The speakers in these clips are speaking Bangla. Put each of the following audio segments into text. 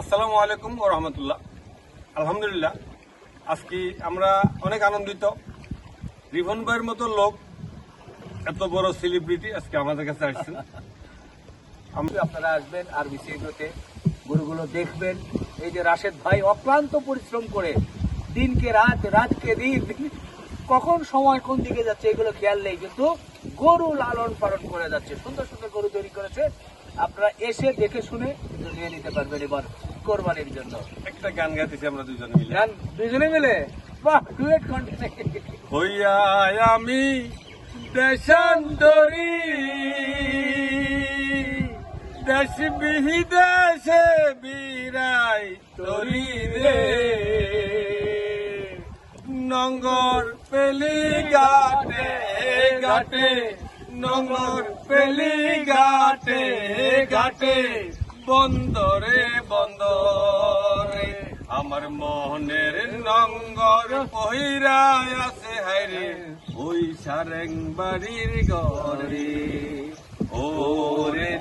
আসসালামু আলাইকুম ও রহমতুল্লাহ। আলহামদুলিল্লাহ, আজকে আমরা অনেক আনন্দিত। রিভন ভাইয়ের মতো লোক, এত বড় সেলিব্রিটি আজকে আমাদের কাছে আসছেন আপনারা আসবেন আর বিসিএগুলোতে গরুগুলো দেখবেন। এই যে রাশেদ ভাই অক্লান্ত পরিশ্রম করে দিনকে রাত, রাতকে দিন, কখন সময় কোন দিকে যাচ্ছে এগুলো খেয়াল নেই, কিন্তু গরু লালন পালন করে যাচ্ছে। সুন্দর সুন্দর গরু তৈরি করেছে। আপনারা এসে দেখে শুনে নিয়ে নিতে পারবেন এবার কোরবানির জন্য। একটা গান গাইতেছি আমরা দুজনে মিলে। গান দুজনে মিলে? বাহ ডুয়েট কন্টেন্ট হইয়া আমি দেশান্তরি। দেশ বিদেশে বিরাই তরি রে। নঙ্গর পেলি গাটে গাটে নঙ্গর পেলি গাটে গাটে বন্দরে বন্দরে। আমার মনের নঙ্গর পহিরায় আছে হাইরে ওই সারেং বাড়ির গরে ও রে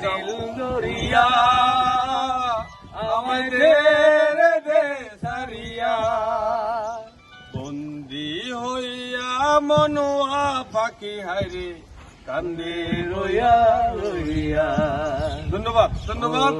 দরিয়া আমাদের দে সারিয়া। বন্দি হইয়া মনোয়া পাখি হাইরে কান্দে রইয়া রইয়া ধন্যবাদ ধন্যবাদ।